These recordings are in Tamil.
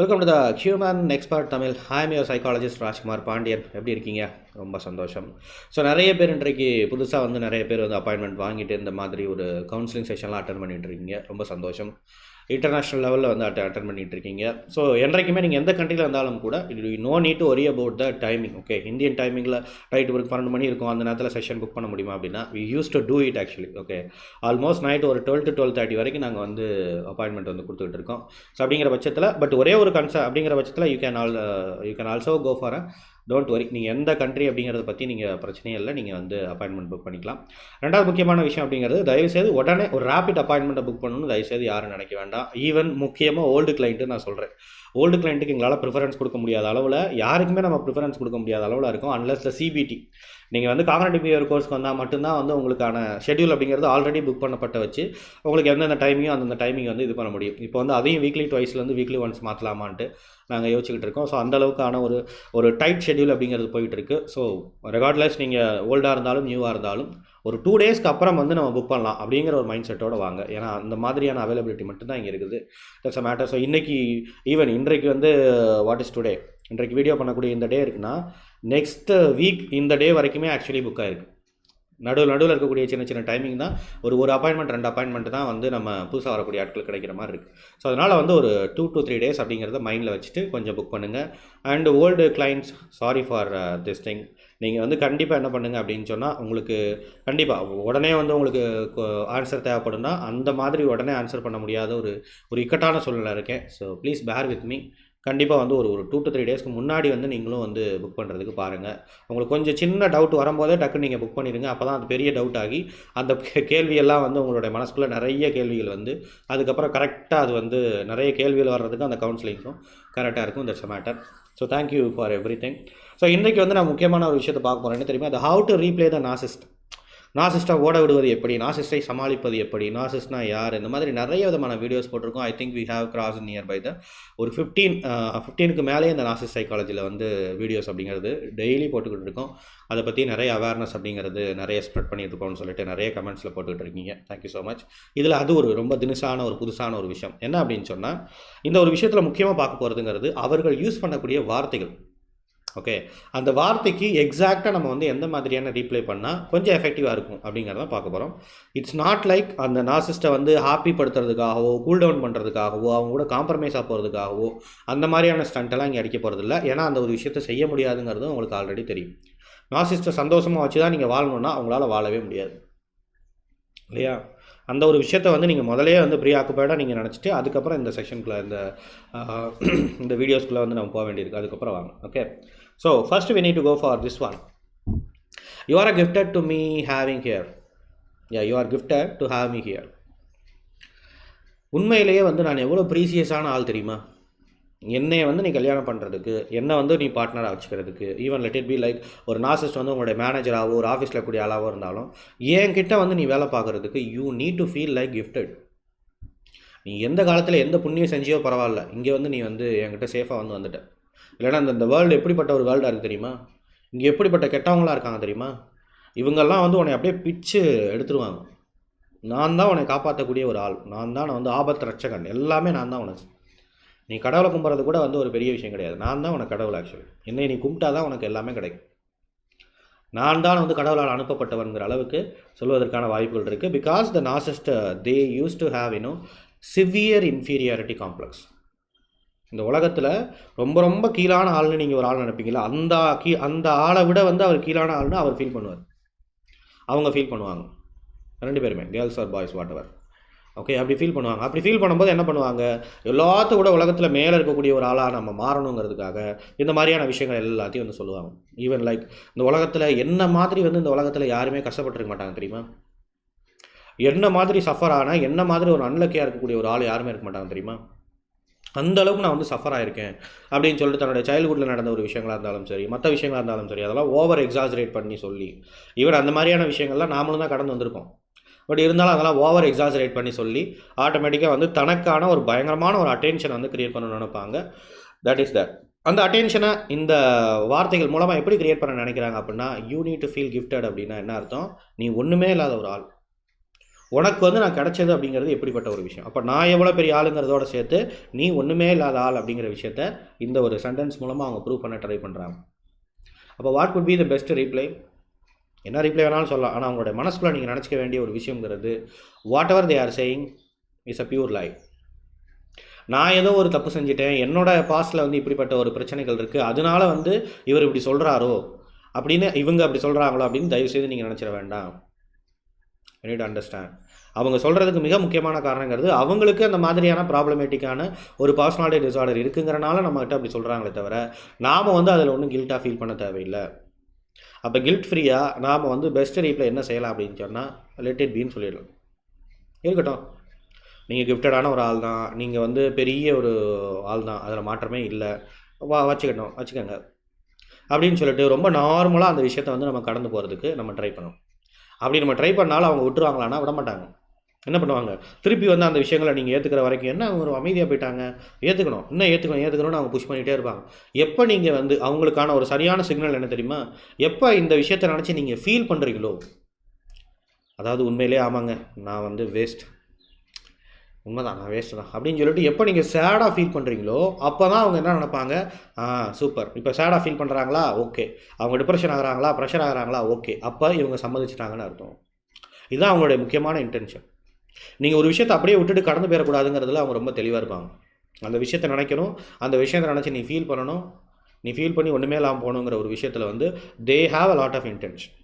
Welcome to the human expert Tamil hi your psychologist Rajkumar Pandian எப்படி இருக்கீங்க? ரொம்ப சந்தோஷம். ஸோ நிறைய பேர் இன்றைக்கு புதுசாக வந்து நிறைய பேர் வந்து அப்பாயின்மெண்ட் வாங்கிட்டு இந்த மாதிரி ஒரு கவுன்சிலிங் செஷன்லாம் அட்டன் பண்ணிட்டு இருக்கீங்க. ரொம்ப சந்தோஷம். இன்டர்நேஷ்னல் லெவலில் வந்து அட்ட அட்டன் பண்ணிகிட்டு இருக்கீங்க ஸோ என்றைக்குமே நீங்கள் எந்த கண்ட்ரியில் இருந்தாலும் கூட இது no need to worry about the timing okay Indian டைமிங்கில் நைட் ஒரு பன்னெண்டு மணி இருக்கும். அந்த நேரத்தில் செஷன் புக் பண்ண முடியுமா அப்படின்னா we use to do it actually okay almost night ஒரு டுவெல் டு டுவெல் தேர்ட்டி வரைக்கும் நாங்கள் வந்து அப்பாயின்மெண்ட் வந்து கொடுத்துட்டு இருக்கோம். ஸோ அப்படிங்கிற பட்சத்தில் பட் ஒரே ஒரு கன்ச அப்படிங்கிற பட்சத்தில் you can all you can also go for a don't worry. நீங்கள் எந்த கண்ட்ரி அப்படிங்கிறத பற்றி நீங்கள் பிரச்சனையே இல்லை. நீங்கள் வந்து அப்பாயின்மெண்ட் புக் பண்ணிக்கலாம். ரெண்டாவது முக்கியமான விஷயம் அப்படிங்கிறது தயவுசெய்து உடனே ஒரு ரேபிட் அப்பாயின்மெண்ட்டை புக் பண்ணணும்னு தயவுசெய்து யாரும் நினைக்க வேண்டாம். ஈவன் முக்கியமாக ஓல்டு கிளைண்ட்டு நான் சொல்கிறேன் ஓல்டு கிளைண்ட்டுக்கு எங்களால் ப்ரிஃபரன்ஸ் கொடுக்க முடியாத அளவில் யாருக்குமே நம்ம ப்ரிஃபரன்ஸ் கொடுக்க முடியாத அளவில் இருக்கும். அன்லஸ் த சிபிடி நீங்கள் வந்து காமரேட்டிவ் பிஹேவியர் கோர்ஸ்க்கு வந்தால் மட்டும்தான் வந்து உங்களுக்கான ஷெட்யூல் அப்படிங்கிறது ஆல்ரெடி புக் பண்ணப்பட்ட வச்சு உங்களுக்கு எந்தெந்த டைமிங்கோ அந்தந்த டைமிங் வந்து இது பண்ண முடியும். இப்போ வந்து அதையும் வீக்லி டுவைஸ்லேருந்து வீக்லி ஒன்ஸ் மாற்றலாமான்ட்டு நாங்கள் யோசிச்சுக்கிட்டு இருக்கோம். ஸோ அந்தளவுக்கான ஒரு ஒரு டைட் ஷெட்யூல் அப்படிங்கிறது போயிட்டு இருக்கு ஸோ ரெகார்ட்லெஸ் நீங்கள் ஓல்டாக இருந்தாலும் நியூவாக இருந்தாலும் ஒரு டூ டேஸ்க்கு அப்புறம் வந்து நம்ம புக் பண்ணலாம் அப்படிங்கிற ஒரு மைண்ட் செட்டோடு வாங்க. ஏன்னா அந்த மாதிரியான அவைலபிலிட்டி மட்டும்தான் இங்கே இருக்குது. தட்ஸ் அ மேட்டர் ஸோ இன்றைக்கி ஈவன் இன்றைக்கு வந்து வாட் இஸ் டுடே இன்றைக்கு வீடியோ பண்ணக்கூடிய இந்த டே இருக்குன்னா நெக்ஸ்ட் வீக் இந்த டே வரைக்குமே ஆக்சுவலி புக் ஆகிருக்கு நடுவில் நடுவில் இருக்கக்கூடிய சின்ன சின்ன டைமிங் தான். ஒரு ஒரு அப்பாயின்மெண்ட் ரெண்டு அப்பாயின்மெண்ட் தான் வந்து நம்ம புதுசாக வரக்கூடிய ஆட்கள் கிடைக்கிற மாதிரி இருக்குது ஸோ அதனால் வந்து ஒரு டூ டூ த்ரீ டேஸ் அப்படிங்கிறத மைண்டில் வச்சுட்டு கொஞ்சம் புக் பண்ணுங்கள் and old clients sorry for this thing நீங்கள் வந்து கண்டிப்பாக என்ன பண்ணுங்கள் அப்படின்னு சொன்னால் உங்களுக்கு கண்டிப்பாக உடனே வந்து உங்களுக்கு ஆன்சர் தேவைப்படும்னா அந்த மாதிரி உடனே ஆன்சர் பண்ண முடியாத ஒரு ஒரு இக்கட்டான சூழ்நிலை இருக்கேன். So please bear with me கண்டிப்பாக வந்து ஒரு ஒரு டூ டு த்ரீ டேஸ்க்கு முன்னாடி வந்து நீங்களும் வந்து புக் பண்ணுறதுக்கு பாருங்கள் உங்களுக்கு கொஞ்சம் சின்ன டவுட் வரும்போதே டக்குன்னு நீங்கள் புக் பண்ணிடுங்க. அப்போ தான் அது பெரிய டவுட் ஆகி அந்த கேள்வியெல்லாம் வந்து உங்களுடைய மனசுக்குள்ளே நிறைய கேள்விகள் வந்து அதுக்கப்புறம் கரெக்டாக அது வந்து நிறைய கேள்விகள் வர்றதுக்கு அந்த கவுன்சிலிங்க்கும் கரெக்டாக இருக்கும். That's a matter so thank you for everything so இன்றைக்கி வந்து நான் முக்கியமான ஒரு விஷயத்தை பார்க்க போகிறேன் என்ன தெரியுமா? அது how to reply the narcissist நாசிஸ்டாக ஓட விடுவது எப்படி? நாசிஸ்டை சமாளிப்பது எப்படி? நாசிஸ்ட்னா யார்? இந்த மாதிரி நிறைய விதமான வீடியோஸ் போட்டிருக்கோம். I think we have cross nearby the ஒரு ஃபிஃப்டீன் ஃபிஃப்டீனுக்கு மேலேயே இந்த நாசிஸ் சைக்காலஜியில் வந்து வீடியோஸ் அப்படிங்கிறது டெய்லி போட்டுக்கிட்டு இருக்கோம். அதை பற்றி நிறைய அவேர்னஸ் அப்படிங்கிறது நிறைய ஸ்ப்ரெட் பண்ணிட்டு இருக்கோம்னு சொல்லிட்டு நிறைய கமெண்ட்ஸில் போட்டுக்கிட்டு இருக்கீங்க. தேங்க்யூ ஸோ மச் இதில் அது ஒரு ரொம்ப தினுசான ஒரு புதுசான ஒரு விஷயம். என்ன அப்படின்னு சொன்னால் இந்த ஒரு விஷயத்தில் முக்கியமாக பார்க்க போகிறதுங்கிறது அவர்கள் யூஸ் பண்ணக்கூடிய வார்த்தைகள். ஓகே அந்த வார்த்தைக்கு எக்ஸாக்டாக நம்ம வந்து எந்த மாதிரியான ரீப்ளை பண்ணால் கொஞ்சம் எஃபெக்டிவாக இருக்கும் அப்படிங்கிறத பார்க்க போகிறோம் இட்ஸ் நாட் லைக் அந்த நாசிஸ்ட்டை வந்து ஹாப்பி படுத்துறதுக்காகவோ கூல் டவுன் பண்ணுறதுக்காகவோ அவங்க கூட காம்ப்ரமைஸாக போகிறதுக்காகவோ அந்த மாதிரியான ஸ்டண்ட்டெல்லாம் இங்கே அடிக்க போகிறதில்ல ஏன்னா அந்த ஒரு விஷயத்தை செய்ய முடியாதுங்கிறதும் உங்களுக்கு ஆல்ரெடி தெரியும். நாசிஸ்ட்டை சந்தோஷமாக வச்சு தான் நீங்கள் வாழணுன்னா அவங்களால வாழவே முடியாது. இல்லையா? அந்த ஒரு விஷயத்தை வந்து நீங்கள் முதலே வந்து ப்ரீ ஆக்குப்பைடாக நீங்கள் நினச்சிட்டு அதுக்கப்புறம் இந்த செஷனுக்குள்ளே இந்த இந்த வீடியோஸ்குள்ளே வந்து நம்ம போக வேண்டியிருக்கு. அதுக்கப்புறம் வாங்க. Okay so first we need to go for this one. You are a gifted to me having here. Yeah you are gifted to have me here. உண்மையிலேயே வந்து நான் எவ்வளோ ப்ரீசியஸான ஆள் தெரியுமா? என்னை வந்து நீ கல்யாணம் பண்ணுறதுக்கு என்னை வந்து நீ பார்ட்னராக வச்சுக்கிறதுக்கு even let it be like ஒரு நாசிஸ்ட் வந்து உங்களுடைய மேனேஜராகவோ ஒரு ஆஃபீஸில் கூடிய ஆளாவோ இருந்தாலும் என்கிட்ட வந்து நீ வேலை பார்க்குறதுக்கு you need to feel like gifted நீ எந்த காலத்தில் எந்த புண்ணியம் செஞ்சியோ பரவாயில்ல. இங்கே வந்து நீ வந்து என்கிட்ட சேஃபாக வந்து வந்துட்ட. இல்லைன்னா இந்த இந்த வேர்ல்டு எப்படிப்பட்ட ஒரு வேர்ல்டாக இருக்குது தெரியுமா? இங்கே எப்படிப்பட்ட கெட்டவங்களா இருக்காங்க தெரியுமா? இவங்கெல்லாம் வந்து உன்னை அப்படியே பிச்சு எடுத்துருவாங்க. நான் தான் உன்னை காப்பாற்றக்கூடிய ஒரு ஆள். நான் தான் நான் வந்து ஆபத்து ரட்சகன். எல்லாமே நான் தான் உனக்கு. நீ கடவுளை கும்பிட்றது கூட வந்து ஒரு பெரிய விஷயம் கிடையாது. நான் தான் உனக்கு கடவுள் ஆக்சுவலி என்னை நீ கும்பிட்டா தான் உனக்கு எல்லாமே கிடைக்கும். நான் தான் வந்து கடவுளால் அனுப்பப்பட்டவன்கிற அளவுக்கு சொல்வதற்கான வாய்ப்புகள் இருக்குது because the narcissist they use to have you know severe inferiority complex இந்த உலகத்தில் ரொம்ப ரொம்ப கீழான ஆள்னு நீங்கள் ஒரு ஆள் நினைப்பீங்களா அந்த கீ அந்த ஆளை விட வந்து அவர் கீழான ஆள்னு அவர் ஃபீல் பண்ணுவார். அவங்க ஃபீல் பண்ணுவாங்க. ரெண்டு பேருமே. Girls or boys whatever okay அப்படி ஃபீல் பண்ணுவாங்க. அப்படி ஃபீல் பண்ணும்போது என்ன பண்ணுவாங்க? எல்லாத்த விட உலகத்தில் மேலே இருக்கக்கூடிய ஒரு ஆளாக நம்ம மாறணுங்கிறதுக்காக இந்த மாதிரியான விஷயங்கள் எல்லாத்தையும் வந்து சொல்லுவாங்க. ஈவன் லைக் இந்த உலகத்தில் என்ன மாதிரி வந்து இந்த உலகத்தில் யாருமே கஷ்டப்பட்டுருக்க மாட்டாங்க தெரியுமா? என்ன மாதிரி சஃபர் ஆனால் என்ன மாதிரி ஒரு அன்லக்கியாக இருக்கக்கூடிய ஒரு ஆள் யாருமே இருக்க மாட்டாங்க தெரியுமா? அந்த அளவுக்கு நான் வந்து சஃபர் ஆயிருக்கேன் அப்படின்னு சொல்லிட்டு தன்னுடைய சைல்டுஹுட்டில் நடந்த ஒரு விஷயங்களாக இருந்தாலும் சரி மற்ற விஷயங்களாக இருந்தாலும் சரி அதெல்லாம் ஓவர் எக்ஸாஜரேட் பண்ணி சொல்லி ஈவன் அந்த மாதிரியான விஷயங்கள்லாம் நாமளும் தான் கடந்து வந்திருக்கோம். பட் இருந்தாலும் அதெல்லாம் ஓவர் எக்ஸாஜரேட் பண்ணி சொல்லி ஆட்டோமேட்டிக்காக வந்து தனக்கான ஒரு பயங்கரமான ஒரு அட்டென்ஷனை வந்து க்ரியேட் பண்ணணும்னு நினைப்பாங்க. தட் இஸ் தட் அந்த அட்டென்ஷனை இந்த வார்த்தைகள் மூலமாக எப்படி க்ரியேட் பண்ண நினைக்கிறாங்க அப்படின்னா you need to feel gifted அப்படின்னா என்ன அர்த்தம்? நீ ஒன்றுமே இல்லாத ஒரு ஆள். உனக்கு வந்து நான் கிடச்சது அப்படிங்கிறது எப்படிப்பட்ட ஒரு விஷயம்? அப்போ நான் எவ்வளோ பெரிய ஆளுங்கிறதோட சேர்த்து நீ ஒன்றுமே இல்லாத ஆள் அப்படிங்கிற விஷயத்த இந்த ஒரு சென்டென்ஸ் மூலமாக அவங்க ப்ரூவ் பண்ண ட்ரை பண்ணுறாங்க அப்போ what could be the best reply என்ன ரிப்ளை வேணாலும் சொல்லலாம். ஆனால் அவங்களுடைய மனசுக்குள்ள நீங்கள் நினச்சிக்க வேண்டிய ஒரு விஷயங்கிறது whatever they are saying is a pure life நான் ஏதோ ஒரு தப்பு செஞ்சுட்டேன். என்னோட பாஸ்டில் வந்து இப்படிப்பட்ட ஒரு பிரச்சனைகள் இருக்குது அதனால வந்து இவர் இப்படி சொல்கிறாரோ அப்படின்னு இவங்க அப்படி சொல்கிறாங்களோ அப்படின்னு தயவுசெய்து நீங்கள் நினச்சிட வேண்டாம். நீட் அண்டர்ஸ்டாண்ட் அவங்க சொல்கிறதுக்கு மிக முக்கியமான காரணங்கிறது அவங்களுக்கு அந்த மாதிரியான ப்ராப்ளமேட்டிக்கான ஒரு பர்சனாலிட்டி டிசார்டர் இருக்குங்கிறனால நம்மகிட்ட அப்படி சொல்கிறாங்களே தவிர நாம் வந்து அதில் ஒன்றும் கில்ட்டாக ஃபீல் பண்ண தேவையில்லை. அப்போ கில்ட் ஃப்ரீயாக நாம் வந்து பெஸ்ட் ரீப்பில் என்ன செய்யலாம் அப்படின்னு சொன்னால் லெட் இட் பீன்னு சொல்லிடலாம். இருக்கட்டும். நீங்கள் கிஃப்டடான ஒரு ஆள் தான் நீங்கள் வந்து பெரிய ஒரு ஆள் தான் அதில் மாற்றமே இல்லை. வா வச்சுக்கட்டும் வச்சுக்கோங்க. அப்படின்னு சொல்லிட்டு ரொம்ப நார்மலாக அந்த விஷயத்தை வந்து நம்ம கடந்து போகிறதுக்கு நம்ம ட்ரை பண்ணுவோம் அப்படி நம்ம ட்ரை பண்ணாலும் அவங்க விட்டுருவாங்களான்னா விட மாட்டாங்க. என்ன பண்ணுவாங்க? திருப்பி வந்து அந்த விஷயங்களை நீங்கள் ஏற்றுக்கிற வரைக்கும் என்ன அவங்க ஒரு அமைதியாக போயிட்டாங்க? ஏற்றுக்கணும் இன்னும் ஏற்றுக்கணும் ஏற்றுக்கணும்னு அவங்க புஷ் பண்ணிகிட்டே இருப்பாங்க. எப்போ நீங்கள் வந்து அவங்களுக்கான ஒரு சரியான சிக்னல் என்ன தெரியுமா? எப்போ இந்த விஷயத்தை நினச்சி நீங்கள் ஃபீல் பண்ணுறீங்களோ அதாவது உண்மையிலே ஆமாங்க நான் வந்து வேஸ்ட் உண்மைதான் நான் வேஸ்ட் தான். அப்படின்னு சொல்லிட்டு எப்போ நீங்கள் சேடாக ஃபீல் பண்ணுறீங்களோ அப்போ தான் அவங்க என்ன நினைப்பாங்க? ஆ சூப்பர் இப்போ சேடாக ஃபீல் பண்ணுறாங்களா ஓகே அவங்க டிப்ரெஷன் ஆகுறாங்களா? ப்ரெஷர் ஆகுறாங்களா? ஓகே அப்போ இவங்க சம்மதிச்சிட்டாங்கன்னு அர்த்தம். இதுதான் அவங்களுடைய முக்கியமான இன்டென்ஷன் நீங்கள் ஒரு விஷயத்தை அப்படியே விட்டுட்டு கடந்து போயிடக்கூடாதுங்கிறதுல அவங்க ரொம்ப தெளிவாக இருப்பாங்க. அந்த விஷயத்தை நினைக்கணும். அந்த விஷயத்தை நினச்சி நீ ஃபீல் பண்ணணும். நீ ஃபீல் பண்ணி ஒன்றுமே இல்லாமல் போகணுங்கிற ஒரு விஷயத்தில் வந்து they have a lot of intention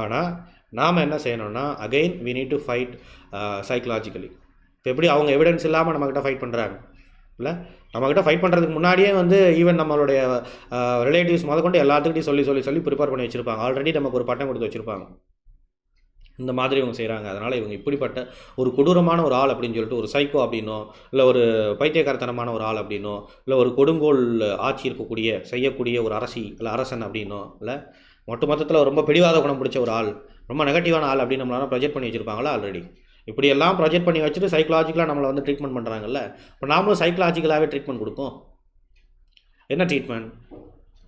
ஆனால் நாம் என்ன செய்யணும்னா again we need to fight psychologically இப்போ எப்படி அவங்க எவிடன்ஸ் இல்லாமல் நம்மக்கிட்ட ஃபைட் பண்ணுறாங்க இல்லை? நம்மக்கிட்ட ஃபைட் பண்ணுறதுக்கு முன்னாடியே வந்து ஈவன் நம்மளுடைய uh, ரிலேட்டிவ்ஸ் முதற்கொண்டு எல்லாத்துக்கிட்டையும் சொல்லி சொல்லி சொல்லி ப்ரிப்பேர் பண்ணி வச்சுருப்பாங்க. ஆல்ரெடி நமக்கு ஒரு பட்டம் கொடுத்து வச்சுருப்பாங்க. இந்த மாதிரி இவங்க செய்கிறாங்க அதனால் இவங்க இப்படிப்பட்ட ஒரு கொடூரமான ஒரு ஆள் அப்படின்னு சொல்லிட்டு ஒரு சைக்கோ அப்படின்னோ இல்லை ஒரு பைத்தியக்காரத்தனமான ஒரு ஆள் அப்படின்னோ இல்லை ஒரு கொடுங்கோல் ஆட்சி இருக்கக்கூடிய செய்யக்கூடிய ஒரு அரசி இல்லை அரசன் அப்படின்னோ இல்லை? மொத்த மொத்தத்தில் ரொம்ப பிடிவாத குணம் பிடிச்ச ஒரு ஆள் ரொம்ப நெகட்டிவான ஆள் அப்படின்னு நம்மளால ப்ரொஜெக்ட் பண்ணி வச்சுருப்பாங்களா ஆல்ரெடி இப்படியெல்லாம் ப்ரொஜெக்ட் பண்ணி வச்சுட்டு சைக்கலாஜிக்கலாக நம்மளை வந்து ட்ரீட்மெண்ட் பண்ணுறாங்கல்ல இப்போ நாமளும் சைக்கலாஜிக்கலாகவே ட்ரீட்மெண்ட் கொடுப்போம். என்ன ட்ரீட்மெண்ட்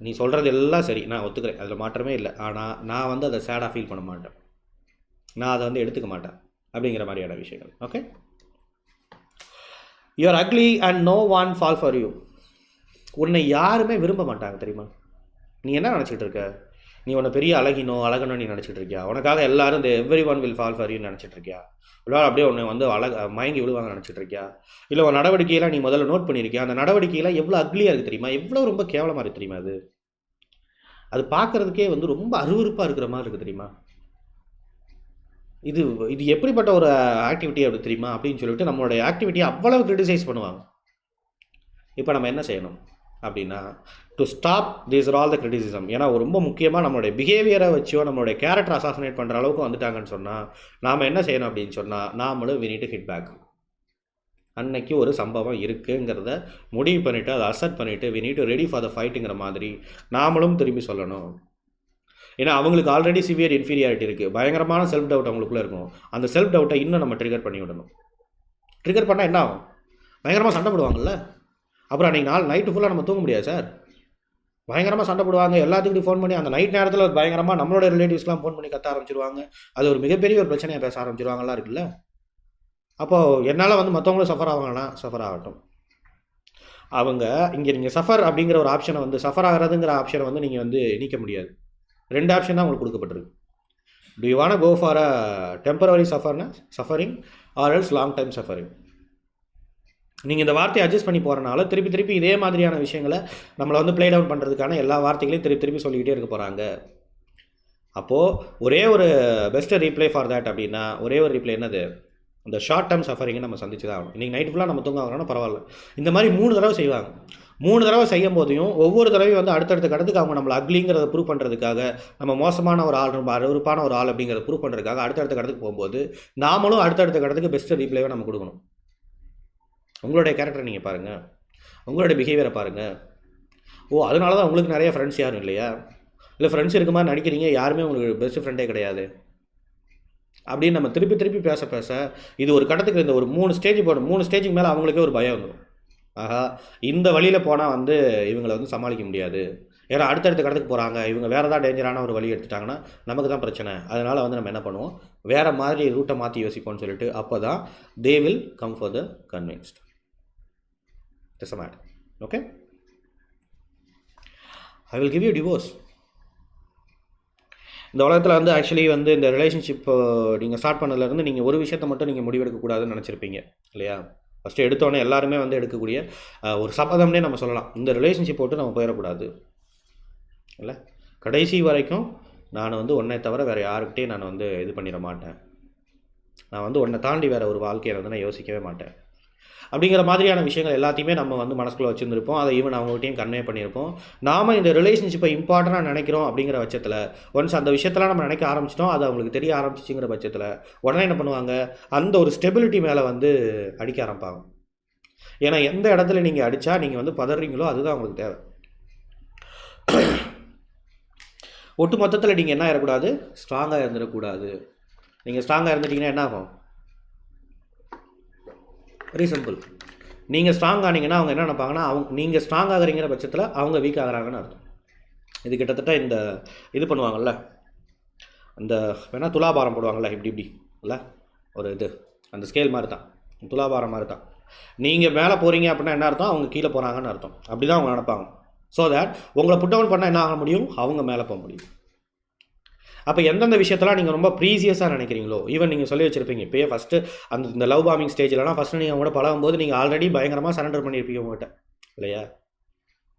நீ சொல்கிறது எல்லாம் சரி. நான் ஒத்துக்கிறேன். அதில் மாற்றமே இல்லை. ஆனால் நான் வந்து அதை சேடாக ஃபீல் பண்ண மாட்டேன். நான் அதை வந்து எடுத்துக்க மாட்டேன். அப்படிங்கிற மாதிரியான விஷயங்கள். Okay you're ugly and no one fall for you உன்னை யாருமே விரும்ப மாட்டாங்க தெரியுமா? நீ என்ன நினச்சிக்கிட்டு இருக்க? நீ உன்னை பெரிய அழகினோ அழகனோ நீ நினச்சிட்டு இருக்கியா? உனக்காக எல்லாரும் இந்த everyone will fall for you நினச்சிட்டு இருக்கியா? இல்லை அப்படியே உன்னை வந்து அழக மயங்கி விழுவாங்க நினச்சிட்டு இருக்கியா? இல்லை உன் நடவடிக்கையெல்லாம் நீ முதல்ல நோட் பண்ணியிருக்கியா? அந்த நடவடிக்கையெல்லாம் எவ்வளோ அக்லியாக இருக்குது தெரியுமா? எவ்வளோ ரொம்ப கேவலமாக இருக்குது தெரியுமா அது? அது பார்க்குறதுக்கே வந்து ரொம்ப அருவருப்பாக இருக்கிற மாதிரி இருக்குது தெரியுமா? இது இது எப்படிப்பட்ட ஒரு ஆக்டிவிட்டி அப்படி தெரியுமா? அப்படின்னு சொல்லிட்டு நம்மளுடைய ஆக்டிவிட்டியை அவ்வளவு கிரிட்டிசைஸ் பண்ணுவாங்க. இப்போ நம்ம என்ன செய்யணும்? அப்படின்னா to stop these are all the criticism ஏன்னா ரொம்ப முக்கியமாக நம்மளுடைய பிஹேவியரை வச்சோ நம்மளுடைய கேரக்டர் அசாசினேட் பண்ணுற அளவுக்கு வந்துட்டாங்கன்னு சொன்னால் நாம் என்ன செய்யணும் அப்படின்னு சொன்னால் நாமளும் we need ஹிட் பேக் அன்னைக்கு ஒரு சம்பவம் இருக்குங்கிறத முடிவு பண்ணிவிட்டு அதை அசெப்ட் பண்ணிவிட்டு we need ready for the ஃபைட்டுங்கிற மாதிரி நாமளும் திரும்பி சொல்லணும். ஏன்னா அவங்களுக்கு ஆல்ரெடி சிவியர் இன்ஃபீரியாரிட்டி இருக்குது பயங்கரமான செல்ஃப் டவுட் அவங்களுக்குள்ளே இருக்கும். அந்த செல்ஃப் டவுட்டை இன்னும் நம்ம ட்ரிகர் பண்ணி விடணும் ட்ரிகர் பண்ணால் என்ன ஆகும்? பயங்கரமாக சண்டை போடுவாங்கள்ல அப்புறம் அன்றைக்கி நாள் நைட்டு ஃபுல்லாக நம்ம தூங்க முடியாது சார். பயங்கரமாக சண்டை போடுவாங்க. எல்லாத்துக்கிட்டையும் ஃபோன் பண்ணி அந்த நைட் நேரத்தில் பயங்கரமாக நம்மளோட ரிலேட்டிவ்ஸ்லாம் ஃபோன் பண்ணி கத்த ஆரம்பிச்சிருவாங்க. அது ஒரு மிகப்பெரிய ஒரு பிரச்சனையாக பேச ஆரம்பிச்சிருவாங்கலாம் இருக்குல்ல. அப்போது என்னால் வந்து மற்றவங்களும் சஃபர் ஆவாங்கன்னா சஃபர் ஆகட்டும். அவங்க இங்கே நீங்கள் சஃபர் அப்படிங்கிற ஒரு ஆப்ஷனை வந்து சஃபர் ஆகிறதுங்கிற ஆப்ஷனை வந்து நீங்கள் வந்து நீக்க முடியாது. ரெண்டு ஆப்ஷன் தான் உங்களுக்கு கொடுக்கப்பட்டிருக்கு. Do you want go for a temporary சஃபர்னா suffering or else long time suffering நீங்கள் இந்த வார்த்தையை அட்ஜஸ்ட் பண்ணி போகிறனால திருப்பி திருப்பி இதே மாதிரியான விஷயங்களை நம்மளை வந்து ப்ளே டவுன் பண்ணுறதுக்கான எல்லா வார்த்தைகளையும் திருப்பி திருப்பி சொல்லிக்கிட்டே இருக்க போகிறாங்க அப்போது ஒரே ஒரு பெஸ்ட்டு ரீப்ளே ஃபார் தட் அப்படின்னா ஒரே ஒரு ரீப்ளே என்னது? இந்த ஷார்ட் டேர்ம் சஃபரிங்கை நம்ம சந்திச்சு தான் ஆகணும் இன்றைக்கி நைட் ஃபுல்லாக நம்ம தூங்க வாங்கினா பரவாயில்ல. இந்த மாதிரி மூணு தடவை செய்வாங்க. மூணு தடவை செய்யும் போதையும் ஒவ்வொரு தடவையும் வந்து அடுத்தடுத்த கடத்துக்கு அவங்க நம்மளை அக்லிங்கிறத ப்ரூவ் பண்ணுறதுக்காக நம்ம மோசமான ஒரு ஆள் ரொம்ப அறுவறுப்பான ஒரு ஆள் அப்படிங்கிறத ப்ரூவ் பண்ணுறதுக்காக அடுத்தடுத்த கடத்துக்கு போகும்போது நாமளும் அடுத்தடுத்த கடத்துக்கு பெஸ்ட்டு ரீப்ளேவை நம்ம கொடுக்கணும். உங்களுடைய கேரக்டரை நீங்கள் பாருங்கள் உங்களுடைய பிஹேவியரை பாருங்கள் ஓ அதனால தான் உங்களுக்கு நிறைய ஃப்ரெண்ட்ஸ் யாரும் இல்லையா? இல்லை ஃப்ரெண்ட்ஸ் இருக்க மாதிரி நடிக்கிறீங்க யாருமே உங்களுக்கு பெஸ்ட் ஃப்ரெண்டே கிடையாது. அப்படின்னு நம்ம திருப்பி திருப்பி பேச பேச இது ஒரு கட்டத்துக்கு இந்த ஒரு மூணு ஸ்டேஜ் போடும் மூணு ஸ்டேஜுக்கு மேலே அவங்களுக்கே ஒரு பயம் வந்துடும் ஆஹா இந்த வழியில் போனால் வந்து இவங்களை வந்து சமாளிக்க முடியாது. ஏன்னா அடுத்தடுத்த கடத்துக்கு போகிறாங்க இவங்க வேறு ஏதாவது டேஞ்சரான ஒரு வழி எடுத்துட்டாங்கன்னா நமக்கு தான் பிரச்சனை. அதனால் வந்து நம்ம என்ன பண்ணுவோம்? வேறு மாதிரி ரூட்டை மாற்றி யோசிப்போம்னு சொல்லிட்டு அப்போ தான் they will come for the convinced Doesn't matter. Okay? Okay I will give you divorce இந்த உலகத்தில் வந்து ஆக்சுவலி வந்து இந்த ரிலேஷன்ஷிப் uh, நீங்கள் ஸ்டார்ட் பண்ணதுலேருந்து நீங்கள் ஒரு விஷயத்தை மட்டும் நீங்கள் முடிவெடுக்கக்கூடாதுன்னு நினச்சிருப்பீங்க. இல்லையா? ஃபஸ்ட்டு எடுத்தோடனே எல்லாருமே வந்து எடுக்கக்கூடிய uh, ஒரு சபதம்னே நம்ம சொல்லலாம். இந்த ரிலேஷன்ஷிப் போட்டு நம்ம போயிடக்கூடாது. இல்லை? கடைசி வரைக்கும் நான் வந்து உன்னை தவிர வேறு யாருக்கிட்டையும் நான் வந்து இது பண்ணிட மாட்டேன். நான் வந்து உன்னை தாண்டி வேறு ஒரு வாழ்க்கையை வந்து நான் யோசிக்கவே மாட்டேன். அப்படிங்கிற மாதிரியான விஷயங்கள் எல்லாத்தையுமே நம்ம வந்து மனசுக்குள்ளே வச்சுருந்துருப்போம். அதை ஈவன் அவங்ககிட்டையும் கன்வே பண்ணியிருப்போம். நாம் இந்த ரிலேஷன்ஷிப்பை இம்பார்ட்டண்ட்டாக நினைக்கிறோம் அப்படிங்கிற பட்சத்தில் ஒன்ஸ் அந்த விஷயத்தெல்லாம் நம்ம நினைக்க ஆரம்பிச்சிட்டோம் அது அவங்களுக்கு தெரிய ஆரம்பிச்சிச்சுங்கிற பட்சத்தில் உடனே என்ன பண்ணுவாங்க? அந்த ஒரு ஸ்டெபிலிட்டி மேலே வந்து அடிக்க ஆரம்பிப்பாங்க. ஏன்னா எந்த இடத்துல நீங்கள் அடித்தா நீங்கள் வந்து பதறீங்களோ அதுதான் அவங்களுக்கு தேவை. ஒட்டு மொத்தத்தில் நீங்கள் என்ன ஆகிடக்கூடாது ஸ்ட்ராங்காக இருந்துடக்கூடாது நீங்கள் ஸ்ட்ராங்காக இருந்துட்டீங்கன்னா என்ன ஆகும்? வெரி சிம்பிள் நீங்கள் ஸ்ட்ராங் ஆனீங்கன்னா அவங்க என்ன நினைப்பாங்கன்னா அவங்க நீங்கள் ஸ்ட்ராங் ஆகுறீங்கிற பட்சத்தில் அவங்க வீக் ஆகுறாங்கன்னு அர்த்தம். இது கிட்டத்தட்ட இந்த இது பண்ணுவாங்கல்ல அந்த வேணால் துலாபாரம் போடுவாங்கள்ல இப்படி இப்படி இல்லை? ஒரு இது அந்த ஸ்கேல் மாதிரி தான் துலாபாரம் மாதிரி தான் நீங்கள் மேலே போகிறீங்க அப்படின்னா என்ன அர்த்தம்? அவங்க கீழே போகிறாங்கன்னு அர்த்தம். அப்படி தான் அவங்க நினைப்பாங்க. ஸோ தட் உங்களை புட் டவுன் பண்ணால் என்ன ஆக முடியும்? அவங்க மேலே போக முடியும். அப்போ எந்தெந்த விஷயத்தெல்லாம் நீங்கள் ரொம்ப ப்ரீசியஸாக நினைக்கிறீங்களோ ஈவன் நீங்கள் சொல்லி வச்சிருப்பீங்க இப்போயே ஃபஸ்ட்டு அந்த இந்த லவ் பாமிங் ஸ்டேஜ்லலாம் ஃபஸ்ட்டு நீங்கள் கூட பழகும்போது நீங்கள் ஆல்ரெடி பயங்கரமாக சரண்டர் பண்ணியிருப்பீங்க உங்கள்கிட்ட இல்லையா?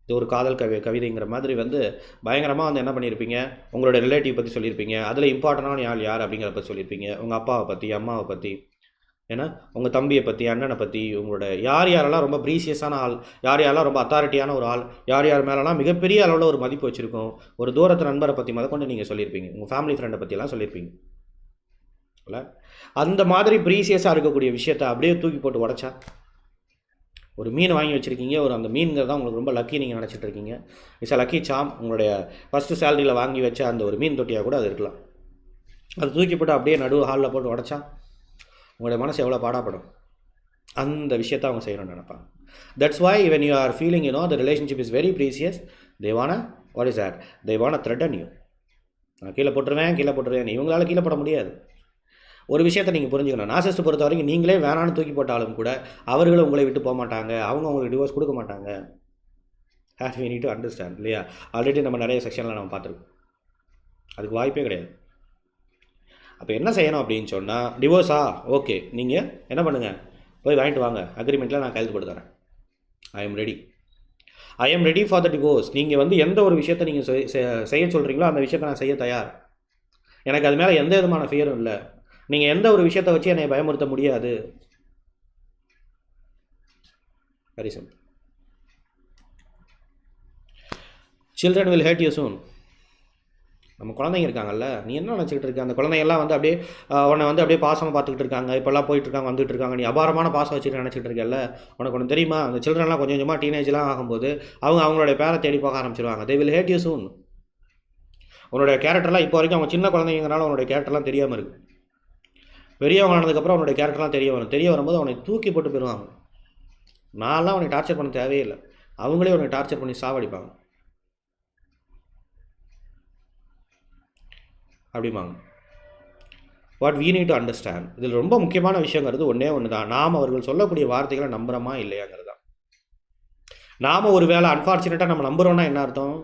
இது ஒரு காதல் கவி கவிதைங்கிற மாதிரி வந்து பயங்கரமாக வந்து என்ன பண்ணியிருப்பீங்க? உங்களோட ரிலேட்டிவ் பற்றி சொல்லியிருப்பீங்க. அதில் இம்பார்ட்டண்டான ஆள் யார் அப்படிங்கிற பற்றி சொல்லியிருப்பீங்க. உங்கள் அப்பாவை பற்றி அம்மாவை பற்றி ஏன்னா உங்கள் தம்பியை பற்றி அண்ணனை பற்றி உங்களோட யார் யாரெல்லாம் ரொம்ப ப்ரீசியஸான ஆள் யார் யாரெல்லாம் ரொம்ப அத்தாரிட்டியான ஒரு ஆள் யார் யார் மேலெல்லாம் மிகப்பெரிய அளவில் ஒரு மதிப்பு வச்சுருக்கோம் ஒரு தூரத்து நண்பரை பற்றி முதற்கொண்டு நீங்கள் சொல்லியிருப்பீங்க. உங்கள் ஃபேமிலி ஃப்ரெண்டை பற்றியெல்லாம் சொல்லியிருப்பீங்க. இல்லை? அந்த மாதிரி ப்ரீசியஸாக இருக்கக்கூடிய விஷயத்த அப்படியே தூக்கி போட்டு உடச்சா ஒரு மீன் வாங்கி வச்சுருக்கீங்க ஒரு அந்த மீன்கிறது தான் உங்களுக்கு ரொம்ப லக்கி நீங்கள் நினச்சிட்டு இருக்கீங்க. இட்ஸ் அ லக்கி சாம் உங்களுடைய ஃபஸ்ட்டு சேலரியில் வாங்கி வச்ச அந்த ஒரு மீன் தொட்டியாக கூட அது இருக்கலாம். அது தூக்கி போட்டு அப்படியே நடு ஹாலில் போட்டு உடச்சா உங்களுடைய மனசு எவ்வளோ பாடாப்படும்? அந்த விஷயத்தை அவங்க செய்யணும்னு நினைப்பாங்க. That's why when you are feeling you know the relationship is very precious தேவான what is is that? Threat wanna you நான் கீழே போட்டுருவேன் கீழே போட்டுருவேன். இவங்களால கீழே போட முடியாது. ஒரு விஷயத்தை நீங்கள் புரிஞ்சுக்கணும். நாசிஸ்ட் பொறுத்த வரைக்கும் நீங்களே வேணான்னு தூக்கி போட்டாலும் கூட அவர்களும் உங்களை விட்டு போக மாட்டாங்க. அவங்க உங்களுக்கு டிவோர்ஸ் கொடுக்க மாட்டாங்க. Hate we need to understand இல்லையா? ஆல்ரெடி நம்ம நிறைய செக்ஷனில் நம்ம பார்த்துருக்கோம். அதுக்கு வாய்ப்பே கிடையாது. அப்போ என்ன செய்யணும் அப்படின்னு சொன்னால் டிவோர்ஸா ஓகே நீங்கள் என்ன பண்ணுங்கள் போய் வாங்கிட்டு வாங்க. அக்ரிமெண்ட்டில் நான் கையெழுத்து போட்டு தரேன். I am ready I am ready for the divorce நீங்கள் வந்து எந்த ஒரு விஷயத்தை நீங்கள் செய்ய சொல்கிறீங்களோ அந்த விஷயத்தை நான் செய்ய தயார். எனக்கு அது மேலே எந்த விதமான ஃபியரும் இல்லை. நீங்கள் எந்த ஒரு விஷயத்தை வச்சு என்னை பயமுறுத்த முடியாது. Very simple children will hate you soon நம்ம குழந்தைங்க இருக்காங்கல்ல நீ என்ன நினச்சிக்கிட்டு இருக்க? அந்த குழந்தைங்கெல்லாம் வந்து அப்படியே உன்னை வந்து அப்படியே பாசமாக பார்த்துக்கிட்டு இருக்காங்க. இப்போல்லாம் போயிட்டு இருக்காங்க வந்துட்டு இருக்காங்க. நீ அபாரமான பாசம் வச்சுட்டு நினச்சிட்டு இருக்கல உனக்கு ஒன்று தெரியுமா? அந்த சில்ட்ரன்லாம் கொஞ்சம் கொஞ்சமாக டீனேஜ்லாம் ஆகும்போது அவங்க அவங்களுடைய பேரை தேடி போக ஆரம்பிச்சிருவாங்க. They will hate you soon உன்னுடைய கேரக்டர்லாம் இப்போ வரைக்கும் அவங்க சின்ன குழந்தைங்கனால அவனுடைய கேரக்டர்லாம் தெரியாமல் இருக்கு. பெரியவங்க ஆனதுக்கப்புறம் அவனுடைய கேரக்டர்லாம் தெரிய வரும். தெரிய வரும்போது அவனை தூக்கி போட்டு போயிடுவாங்க. நான்லாம் அவனை டார்ச்சர் பண்ண தேவையே இல்லை. அவங்களே அவனை டார்ச்சர் பண்ணி சாவடிப்பாங்க. அப்படிம்பாங்க. What we need to understand இதில் ரொம்ப முக்கியமான விஷயங்கிறது ஒன்றே ஒன்று தான் நாம் அவர்கள் சொல்லக்கூடிய வார்த்தைகளை நம்புகிறோமா இல்லையாங்கிறது தான். நாம் ஒரு வேளை அன்ஃபார்ச்சுனேட்டாக நம்ம நம்புகிறோன்னா என்ன அர்த்தம்?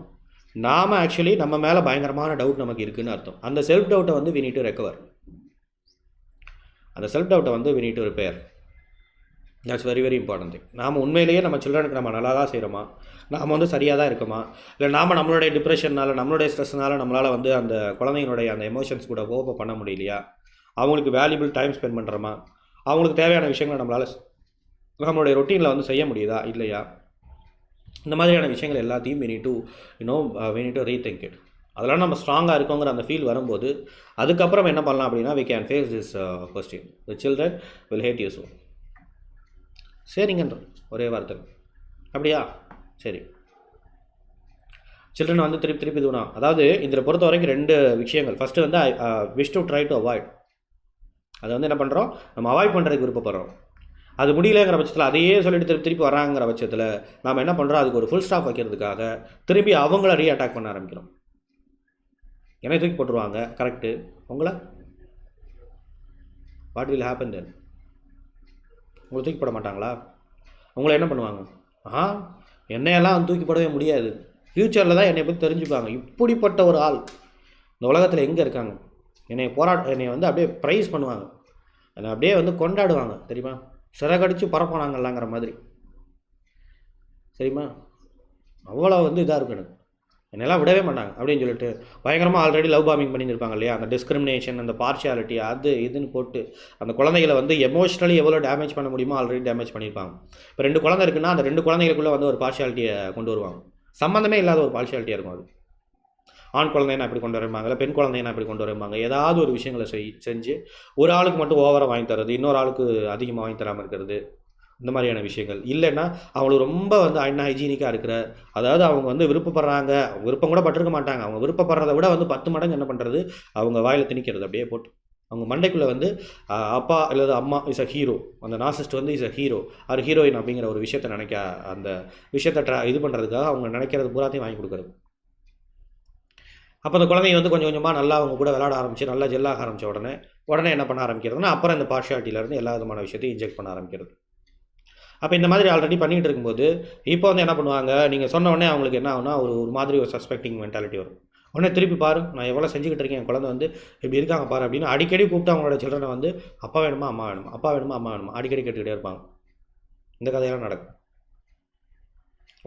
நாம் ஆக்சுவலி நம்ம மேலே பயங்கரமான டவுட் நமக்கு இருக்குதுன்னு அர்த்தம். அந்த செல்ஃப் டவுட்டை வந்து we need to ரெக்கவர் அந்த செல்ஃப் டவுட்டை வந்து we need to that's very very important thing நாம் உண்மையிலேயே நம்ம சில்ட்ரனுக்கு நம்ம நல்லா தான் செய்கிறோமா நாம் வந்து சரியாக தான் இருக்கோமா? இல்லை நாம் நம்மளுடைய டிப்ரெஷனால் நம்மளுடைய ஸ்ட்ரெஸ்னால் நம்மளால் வந்து அந்த குழந்தைங்களுடைய அந்த எமோஷன்ஸ் கூட ஓப்ப பண்ண முடியலையா? அவங்களுக்கு வேல்யூபிள் டைம் ஸ்பெண்ட் பண்ணுறோமா அவங்களுக்கு தேவையான விஷயங்களை நம்மளால் நம்மளுடைய ரொட்டீனில் வந்து செய்ய முடியுதா? இல்லையா? இந்த மாதிரியான விஷயங்கள் எல்லாத்தையும் we need to you know uh, we do rethink it அதெல்லாம் நம்ம ஸ்ட்ராங்காக இருக்கோங்கிற அந்த ஃபீல் வரும்போது அதுக்கப்புறம் என்ன பண்ணலாம் அப்படின்னா we can face this question the children will hate you you சரிங்கன்றான் ஒரே வார்த்தை. அப்படியா? சரி. சில்ட்ரன் வந்து திருப்பி திருப்பி இதுனா அதாவது இதில் பொறுத்த வரைக்கும் ரெண்டு விஷயங்கள். ஃபஸ்ட்டு வந்து wish to try to avoid அதை வந்து என்ன பண்ணுறோம் நம்ம அவாய்ட் பண்ணுறதுக்கு விருப்பப்படுறோம். அது முடியலங்கிற பட்சத்தில் அதையே சொல்லிட்டு திருப்பி திருப்பி வராங்கிற பட்சத்தில் நாம் என்ன பண்ணுறோம் அதுக்கு ஒரு ஃபுல் ஸ்டாப் வைக்கிறதுக்காக திரும்பி அவங்கள ரீ அட்டாக் பண்ண ஆரம்பிக்கிறோம். என்னை தூக்கி போட்டுருவாங்க. கரெக்டு உங்களை? வாட் வில் ஹேப்பன் தென் உங்களை தூக்கி போட மாட்டாங்களா? உங்களை என்ன பண்ணுவாங்க? ஆ? என்னையெல்லாம் தூக்கிப்படவே தூக்கி போடவே முடியாது. ஃப்யூச்சரில் தான் என்னை பற்றி தெரிஞ்சுப்பாங்க இப்படிப்பட்ட ஒரு ஆள் இந்த உலகத்தில் எங்கே இருக்காங்க? என்னை போராட்ட என்னை வந்து அப்படியே ப்ரைஸ் பண்ணுவாங்க. என்னை அப்படியே வந்து கொண்டாடுவாங்க. தெரியுமா? சிறகடிச்சு பரப்பானாங்கல்லாங்கிற மாதிரி. சரிம்மா? அவ்வளோ வந்து இதாக இருக்கணும். என்னெல்லாம் விடவே மாட்டாங்க. அப்படின்னு சொல்லிட்டு பயங்கரமாக ஆல்ரெடி லவ் பாமிங் பண்ணியிருப்பாங்க இல்லையா? அந்த டிஸ்கிரிமினேஷன் அந்த பார்ஷியாலிட்டி அது இதுன்னு போட்டு அந்த குழந்தைகளை வந்து எமோஷ்னலி எவ்வளோ டேமேஜ் பண்ண முடியுமோ ஆல்ரெடி டேமேஜ் பண்ணியிருப்பாங்க. இப்போ ரெண்டு குழந்தை இருக்குன்னா அந்த ரெண்டு குழந்தைகளுக்குள்ளே வந்து ஒரு பார்ஷியாலிட்டியை கொண்டு வருவாங்க. சம்மந்தமே இல்லாத ஒரு பார்ஷியாலிட்டியாக இருக்கும் அது. ஆண் குழந்தைய அப்படி கொண்டு வருவாங்க இல்லை பெண் குழந்தைய இப்படி கொண்டு வருவாங்க ஏதாவது ஒரு விஷயங்களை செய் செஞ்சு ஒரு ஆளுக்கு மட்டும் ஓவராக வாங்கி தரது இன்னொரு ஆளுக்கு அதிகமாக வாங்கி தராமல் இருக்கிறது. இந்த மாதிரியான விஷயங்கள். இல்லைன்னா அவங்களுக்கு ரொம்ப வந்து அன்ஹைஜீனிக்காக இருக்கிற அதாவது அவங்க வந்து விருப்பப்படுறாங்க விருப்பம் கூட பட்டிருக்க மாட்டாங்க. அவங்க விருப்பப்படுறத விட வந்து பத்து மடங்கு என்ன பண்ணுறது அவங்க வாயில் திணிக்கிறது. அப்படியே போட்டு. அவங்க மண்டைக்குள்ளே வந்து அப்பா அல்லது அம்மா இஸ் அ ஹீரோ அந்த நாசிஸ்ட் வந்து is a hero or heroine அப்படிங்கிற ஒரு விஷயத்தை நினைக்க அந்த விஷயத்தை ட்ரா இது பண்ணுறதுக்காக அவங்க நினைக்கிறது பூராத்தையும் வாங்கி கொடுக்குறது. அப்போ அந்த குழந்தைங்க வந்து கொஞ்சம் கொஞ்சமாக நல்லா அவங்க கூட விளாட ஆரம்பிச்சு நல்லா ஜெல்லாக ஆரம்பிச்ச உடனே உடனே என்ன பண்ண ஆரம்பிக்கிறதுனா அப்புறம் இந்த பார்ஷியாலிட்டியிலேருந்து எல்லா விதமான விஷயத்தையும் இன்ஜெக்ட் பண்ண ஆரம்பிக்கிறது. அப்போ இந்த மாதிரி ஆல்ரெடி பண்ணிகிட்டு இருக்கும்போது இப்போ வந்து என்ன பண்ணுவாங்க? நீங்கள் சொன்ன உடனே அவங்களுக்கு என்ன ஆகுனா ஒரு ஒரு மாதிரி ஒரு சஸ்பெக்டிங் மென்டாலிட்டி வரும். உடனே திருப்பி பாரு நான் எவ்வளோ செஞ்சுக்கிட்டு இருக்கேன் என் குழந்தை வந்து இப்படி இருக்காங்க பாரு அப்படின்னு அடிக்கடி கூப்பிட்டு அவங்களோட சில்ட்ரனை வந்து அப்பா வேணுமா? அம்மா வேணுமா? அப்பா வேணுமா? அம்மா வேணுமா? அடிக்கடி கேட்டுக்கிட்டே இருப்பாங்க. இந்த கதையெல்லாம் நடக்கும்.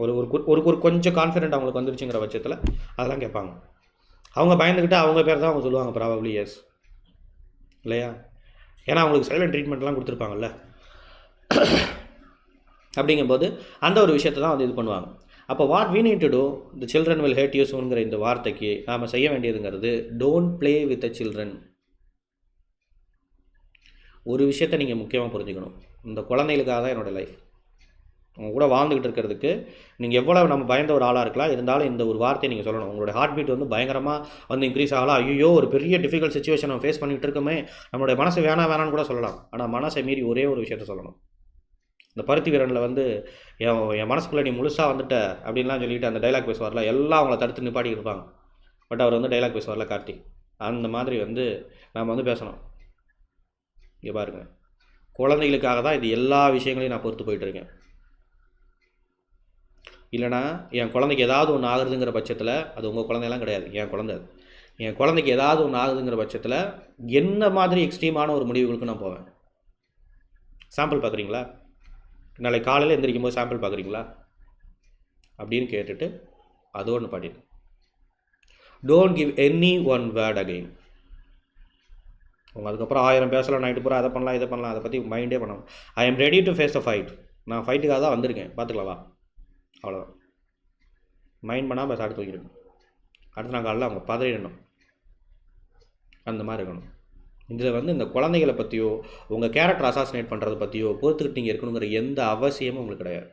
ஒரு ஒரு ஒரு ஒரு கொஞ்சம் கான்ஃபிடென்ட் அவங்களுக்கு வந்துருச்சுங்கிற பட்சத்தில் அதெல்லாம் கேட்பாங்க. அவங்க பயந்துக்கிட்டு அவங்க பேர் தான் அவங்க சொல்லுவாங்க ப்ராபப்ளி எஸ் இல்லையா? ஏன்னா அவங்களுக்கு சைலண்ட் ட்ரீட்மெண்ட்லாம் கொடுத்துருப்பாங்கல்ல. அப்படிங்கும்போது அந்த ஒரு விஷயத்தை தான் வந்து இது பண்ணுவாங்க. அப்போ what we need to do the children will hate you இந்த வார்த்தைக்கு நாம் செய்ய வேண்டியதுங்கிறது don't play with the children ஒரு விஷயத்தை நீங்கள் முக்கியமாக புரிஞ்சுக்கணும். இந்த குழந்தைகளுக்காக தான் என்னோடய லைஃப் அவங்க கூட வாழ்ந்துக்கிட்டு இருக்கிறதுக்கு நீங்கள் எவ்வளோ நம்ம பயந்த ஒரு ஆளாக இருக்கலாம். இருந்தாலும் இந்த ஒரு வார்த்தையை நீங்கள் சொல்லணும். உங்களோட ஹார்ட் பீட் வந்து பயங்கரமாக வந்து இன்க்ரீஸ் ஆகலாம். ஐயோ ஒரு பெரிய டிஃபிகல்ட் சுச்சுவேஷன் நம்ம ஃபேஸ் பண்ணிகிட்டு இருக்கோமே. நம்மளுடைய மனசு வேணாம் வேணாம்னு கூட சொல்லலாம். ஆனால் மனசை மீறி ஒரே ஒரு விஷயத்த சொல்லணும். இந்த பருத்தி வீரனில் வந்து என் என் மனசுக்குள்ளே நீ முழுசாக வந்துட்ட அப்படின்லாம் சொல்லிட்டு அந்த டைலாக் பேசுவார்ல எல்லாம் அவங்கள தடுத்து நிப்பாட்டி இருப்பாங்க. பட் அவர் வந்து டைலாக் பேசுவார்ல கார்த்திக் அந்த மாதிரி வந்து நாம் வந்து பேசணும். இங்கே பாருங்க. குழந்தைகளுக்காக தான் இது எல்லா விஷயங்களையும் நான் பொறுத்து போயிட்டுருக்கேன் இல்லைனா என் குழந்தைக்கு ஏதாவது ஒன்று ஆகுதுங்கிற பட்சத்தில் அது உங்கள் குழந்தையெல்லாம் கிடையாது. என் குழந்தை அது. என் குழந்தைக்கு ஏதாவது ஒன்று ஆகுதுங்கிற பட்சத்தில் என்ன மாதிரி எக்ஸ்ட்ரீமான ஒரு முடிவுகளுக்கு நான் போவேன்? சாம்பிள் பார்க்குறீங்களா? நாளைக்கு காலையில் எந்திரிக்கும் போது சாம்பிள் பார்க்குறீங்களா? அப்படின்னு கேட்டுட்டு அது ஒன்று பாடிட்டு don't give any one word again அவங்க அதுக்கப்புறம் ஆயிரம் பேசலாம் நைட்டு பூரா அதை பண்ணலாம் இதை பண்ணலாம் அதை பற்றி மைண்டே பண்ணணும் I am ready to face a fight நான் ஃபைட்டுக்காக தான் வந்திருக்கேன். பார்த்துக்கலாம் வா. அவ்வளோதான் மைண்ட் பண்ணாமல் பஸ் அடுத்து தூங்கிடணும். அடுத்து நாங்கள் காலையில் அவங்க பதறிடணும். அந்த மாதிரி இருக்கணும். இதில் வந்து இந்த குழந்தைகளை பற்றியோ உங்கள் கேரக்டர் அசாசினேட் பண்ணுறத பற்றியோ பொறுத்துக்கிட்டு நீங்கள் இருக்கணுங்கிற எந்த அவசியமும் உங்களுக்கு கிடையாது.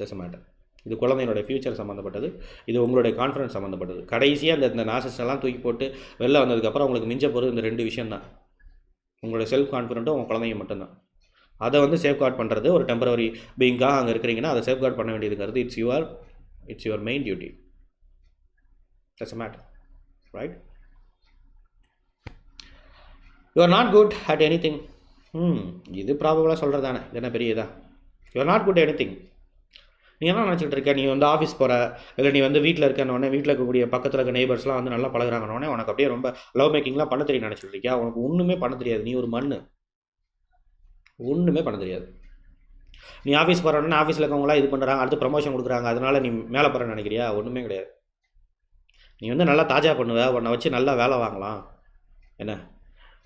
ஜஸ்ட் மேட்டர் இது குழந்தையினுடைய ஃப்யூச்சர் சம்மந்தப்பட்டது இது உங்களுடைய கான்ஃபிடன்ஸ் சம்மந்தப்பட்டது கடைசியாக இந்த இந்த நாசஸ் எல்லாம் தூக்கி போட்டு வெளில வந்ததுக்கப்புறம் உங்களுக்கு மிஞ்ச போகிறது இந்த ரெண்டு விஷயம்தான். உங்களோட செல்ஃப் கான்ஃபிடென்ட்டும் உங்கள் குழந்தைங்க மட்டும்தான். அதை வந்து சேஃப்கார்ட் பண்ணுறது ஒரு டெம்பரவரி பீங்காக அங்கே இருக்கிறீங்கன்னா அதை சேஃப்கார்ட் பண்ண வேண்டியதுங்கிறது it's your it's your main duty that's matter right you are not good at anything hmm இது ப்ராபபிளாக சொல்கிறது தானே இது என்ன பெரிய இதாக you are not good anything நீ என்ன நினச்சிட்டு இருக்க? நீ வந்து ஆஃபீஸ் போகிற இல்லை நீ வந்து வீட்டில் இருக்கனோடனே வீட்டில் இருக்கக்கூடிய பக்கத்தில் இருக்க நெய்பர்ஸ்லாம் வந்து நல்லா பழகுறாங்கன்னொடனே உனக்கு அப்படியே ரொம்ப லவ் மேக்கிங்லாம் பண்ண தெரியும் நினச்சிட்டு இருக்கியா? உனக்கு ஒன்றுமே பண்ண தெரியாது. நீ ஒரு மண் ஒன்றுமே பண்ண தெரியாது. நீ ஆஃபீஸ் போகிறோன்னா ஆஃபீஸில் இருக்கவங்களாம் இது பண்ணுறாங்க அடுத்து ப்ரமோஷன் கொடுக்குறாங்க அதனால நீ மேலே போகிறேன்னு நினைக்கிறியா? ஒன்றுமே கிடையாது. நீ வந்து நல்லா தாஜா பண்ணுவ. உன்னை வச்சு நல்லா வேலை வாங்கலாம். என்ன?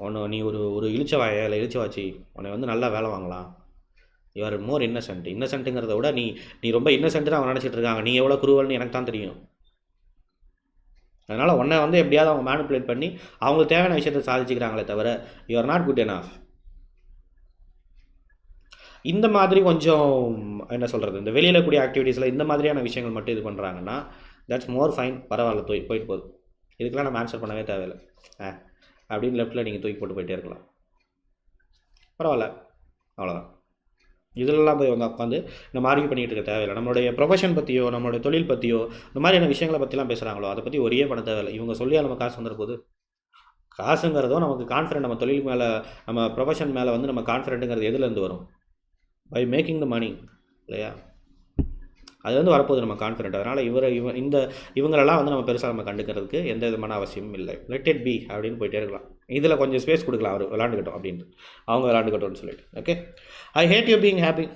உன்னை நீ ஒரு ஒரு இழிச்சவாய இல்லை இழிச்சவாச்சி உன்னை வந்து நல்லா வேலை வாங்கலாம். யூஆர் மோர் இன்னசென்ட் இன்னசென்ட்டுங்கிறத விட நீ நீ ரொம்ப இன்னசென்ட்டு அவன் நினச்சிட்டு இருக்காங்க. நீ எவ்வளோ குருவல்னு எனக்கு தான் தெரியும். அதனால் உன்னை வந்து எப்படியாவது அவங்க மேனிப்புலேட் பண்ணி அவங்களுக்கு தேவையான விஷயத்தை சாதிச்சுக்கிறாங்களே தவிர you are not good enough. இந்த மாதிரி கொஞ்சம் என்ன சொல்கிறது இந்த வெளியில் கூடிய ஆக்டிவிட்டீஸில் இந்த மாதிரியான விஷயங்கள் மட்டும் இது பண்ணுறாங்கன்னா தட்ஸ் மோர் ஃபைன் பரவாயில்ல போய் போயிட்டு போகுது. இதுக்கெல்லாம் நம்ம ஆன்சர் பண்ணவே தேவையில்லை. ஆ. அப்படின்னு லெஃப்ட்டில் நீங்கள் தூக்கி போட்டு போயிட்டே இருக்கலாம். பரவாயில்ல. அவ்வளோதான் இதிலெல்லாம் போய் வந்து உட்காந்து நம்ம ஆர்கியூ பண்ணிகிட்டு இருக்க தேவையில்லை. நம்மளுடைய ப்ரொஃபஷன் பற்றியோ நம்மளுடைய தொழில் பற்றியோ இந்த மாதிரியான விஷயங்களை பற்றிலாம் பேசுகிறாங்களோ அதை பற்றி ஒரே பண்ண தேவையில்லை. இவங்க சொல்லியா நம்ம காசு வந்துட போகுது நமக்கு கான்ஃபிடென்ட் நம்ம தொழில் மேலே நம்ம ப்ரொஃபஷன் மேலே வந்து நம்ம கான்ஃபிடென்ட்டுங்கிறது எதுலேருந்து வரும்? பை மேக்கிங் த மணி இல்லையா? அது வந்து வரப்போகுது நம்ம கான்ஃபிடென்ட் அதனால் இவரை இவ இந்த இவங்களெல்லாம் வந்து நம்ம பெருசாக நம்ம கண்டுக்கிறதுக்கு எந்த விதமான அவசியமும் இல்லை. லெட் இட் பி அப்படின்னு போயிட்டே இருக்கலாம். இதில் கொஞ்சம் ஸ்பேஸ் கொடுக்கலாம் அவர் விளாண்டுக்கிட்டோம் அப்படின்ட்டு. அவங்க விளாண்டுக்கிட்டோம்னு சொல்லிட்டு. Okay I hate you being happy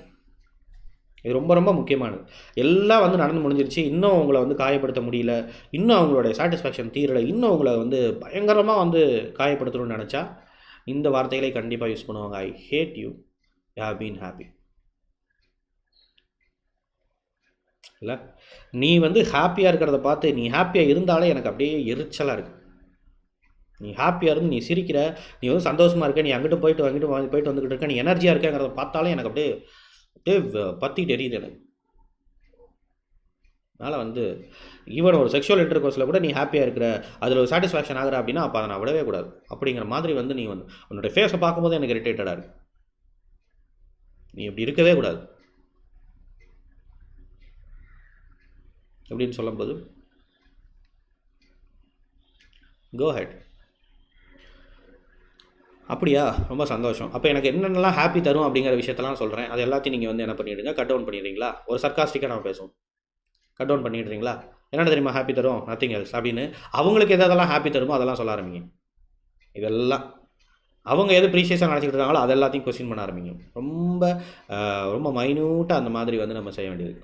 இது ரொம்ப ரொம்ப முக்கியமானது. எல்லாம் வந்து நடந்து முடிஞ்சிருச்சு. இன்னும் அவங்கள வந்து காயப்படுத்த முடியல. இன்னும் அவங்களோட சாட்டிஸ்ஃபேக்ஷன் தீரலை. இன்னும் அவங்கள வந்து பயங்கரமாக வந்து காயப்படுத்தணும்னு நினச்சா இந்த வார்த்தைகளை கண்டிப்பாக யூஸ் பண்ணுவாங்க. I hate you yeah been happy இல்லை? நீ வந்து ஹாப்பியாக இருக்கிறத பார்த்து நீ ஹாப்பியாக இருந்தாலே எனக்கு அப்படியே எரிச்சலாக இருக்குது நீ ஹாப்பியாக இருந்து நீ சிரிக்கிற நீ வந்து சந்தோஷமாக இருக்க நீ அங்கிட்டு போயிட்டு அங்கிட்டு வாங்கி போயிட்டு வந்துக்கிட்டு இருக்க நீ எனர்ஜியாக இருக்கங்கிறத பார்த்தாலே எனக்கு அப்படியே அப்படியே பற்றி தெரியுது எரியுது எனக்கு. அதனால் வந்து ஈவன் ஒரு செக்ஷுவல் இன்டர்கோர்ஸில் கூட நீ ஹாப்பியாக இருக்கிற அதில் ஒரு சாட்டிஸ்ஃபேக்ஷன் ஆகிற அப்படின்னா அப்போ அதை நான் விடவே கூடாது. அப்படிங்கிற மாதிரி வந்து நீ வந்து உன்னோட ஃபேஸை பார்க்கும்போது எனக்கு இரிட்டேட்டடாக இருக்கு. நீ இப்படி இருக்கவே கூடாது. எப்படின்னு சொல்லும்போது கோ ஹெட் அப்படியா? ரொம்ப சந்தோஷம். அப்போ எனக்கு என்னென்னலாம் ஹாப்பி தரும் அப்படிங்கிற விஷயத்தெல்லாம் சொல்கிறேன் அது எல்லாத்தையும் நீங்கள் வந்து என்ன பண்ணிடுங்க கட் டவுன் பண்ணிடுறீங்களா? ஒரு சர்க்காஸ்டிக்காக நான் பேசுவோம். கட் டவுன் பண்ணிடுறீங்களா? என்னென்ன தெரியுமா ஹாப்பி தரும்? நத்திங் எல்ஸ் அப்படின்னு அவங்களுக்கு எதெல்லாம் ஹாப்பி தருமோ அதெல்லாம் சொல்ல ஆரம்பிங்க. இதெல்லாம் அவங்க எது ப்ரீஷியஸாக நினச்சிக்கிட்டு இருக்காங்களோ அது எல்லாத்தையும் கொஸ்டின் பண்ண ஆரம்பிங்க. ரொம்ப ரொம்ப மைன்யூட்டாக அந்த மாதிரி வந்து நம்ம செய்ய வேண்டியது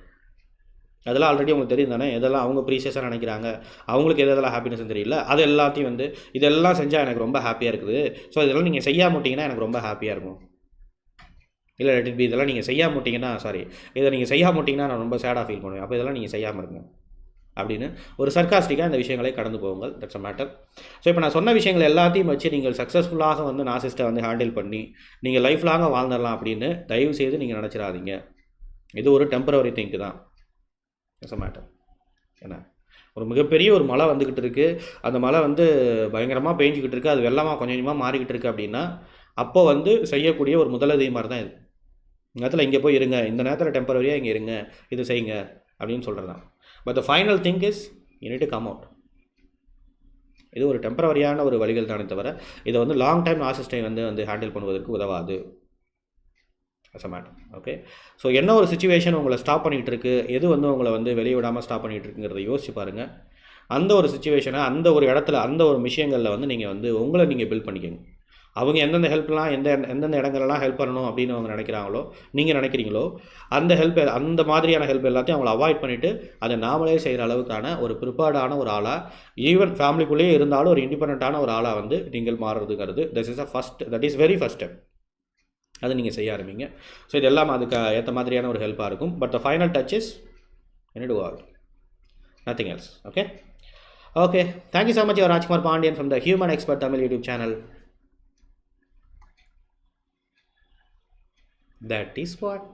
அதெல்லாம் ஆல்ரெடி உங்களுக்கு தெரியும் தானே? எதெல்லாம் அவங்க ப்ரீசியஸாக நினைக்கிறாங்க? அவங்களுக்கு எது எதெல்லாம் ஹாப்பினஸ் தெரியல. அது எல்லாத்தையும் வந்து இதெல்லாம் செஞ்சால் எனக்கு ரொம்ப ஹாப்பியாக இருக்குது. ஸோ இதெல்லாம் நீங்கள் செய்யாம விட்டீங்கன்னா எனக்கு ரொம்ப ஹாப்பியாக இருக்கும். இல்லை let இதெல்லாம் நீங்கள் செய்யாம விட்டீங்கன்னா சாரி இதை நீங்கள் செய்யாம விட்டீங்கன்னா நான் ரொம்ப சேடாக ஃபீல் பண்ணுவேன். அப்போ இதெல்லாம் நீங்கள் செய்யாமல் இருங்க. அப்படின்னு ஒரு சர்க்காஸ்டிக்காக இந்த விஷயங்களை கடந்து போகுங்கள். தட்ஸ் அ மேட்டர் ஸோ இப்போ நான் சொன்ன விஷயங்கள் எல்லாத்தையும் வச்சு நீங்கள் சக்ஸஸ்ஃபுல்லாக வந்து நாசிஸ்ட்டை வந்து ஹேண்டில் பண்ணி நீங்கள் லைஃப் லாங்காக வாழ்ந்துடலாம் அப்படின்னு தயவு செய்து நீங்கள் நினச்சிடாதீங்க. இது ஒரு டெம்பரவரி திங்க் தான். இட்ஸ் அ மேட்டர் என்ன? ஒரு மிகப்பெரிய ஒரு மழை வந்துக்கிட்டு இருக்குது அந்த மழை வந்து பயங்கரமாக பெஞ்சிக்கிட்டு இருக்குது அது வெள்ளமாக கொஞ்சம் கொஞ்சமாக மாறிக்கிட்டு இருக்குது அப்படின்னா அப்போ வந்து செய்யக்கூடிய ஒரு முதலுதவி மாதிரி தான் இது. இந்த நேரத்தில் இங்கே போய் இருங்க. இந்த நேரத்தில் டெம்பரரியாக இங்கே இருங்க. இது செய்யுங்க அப்படின்னு சொல்கிறது தான் but the final thing is you come out இது ஒரு டெம்பரவரியான ஒரு வழிகள் தானே தவிர இதை வந்து லாங் டைம் ஆசிஸ்டை வந்து வந்து ஹேண்டில் பண்ணுவதற்கு உதவாது. As a matter okay so என்ன ஒரு சுச்சுவேஷன் உங்களை ஸ்டாப் பண்ணிகிட்டு இருக்கு எது வந்து உங்களை வந்து வெளியே விடாமல் ஸ்டாப் பண்ணிகிட்டு இருக்குங்கிறத யோசிச்சு பாருங்கள் அந்த ஒரு சுச்சுவேஷனை அந்த ஒரு இடத்துல அந்த ஒரு விஷயங்களில் வந்து நீங்கள் வந்து உங்களை நீங்கள் பில்ட் பண்ணிக்கோங்க. அவங்க எந்தெந்த ஹெல்ப்லாம் எந்த எந்தெந்த இடங்கள்லாம் ஹெல்ப் பண்ணணும் அப்படின்னு அவங்க நினைக்கிறாங்களோ நீங்கள் நினைக்கிறீங்களோ அந்த ஹெல்ப் அந்த மாதிரியான ஹெல்ப் எல்லாத்தையும் அவங்கள அவாய்ட் பண்ணிவிட்டு அதை நாமளே செய்கிற அளவுக்கான ஒரு ப்ரிப்பேர்டான ஒரு ஆளாக ஈவன் ஃபேமிலிக்குள்ளேயே இருந்தாலும் ஒரு இண்டிபெண்ட்டான ஒரு ஆளாக வந்து நீங்கள் மாறுறதுங்கிறது this is a first that is very first step அதை நீங்கள் செய்ய ஆரம்பிங்க. ஸோ இது எல்லாம் அதுக்கு ஏற்ற மாதிரியான ஒரு ஹெல்ப்பாக இருக்கும். But the final touch is என்ன to all nothing else okay okay thank you so much your Rajkumar Pandian from the human expert Tamil YouTube channel that is what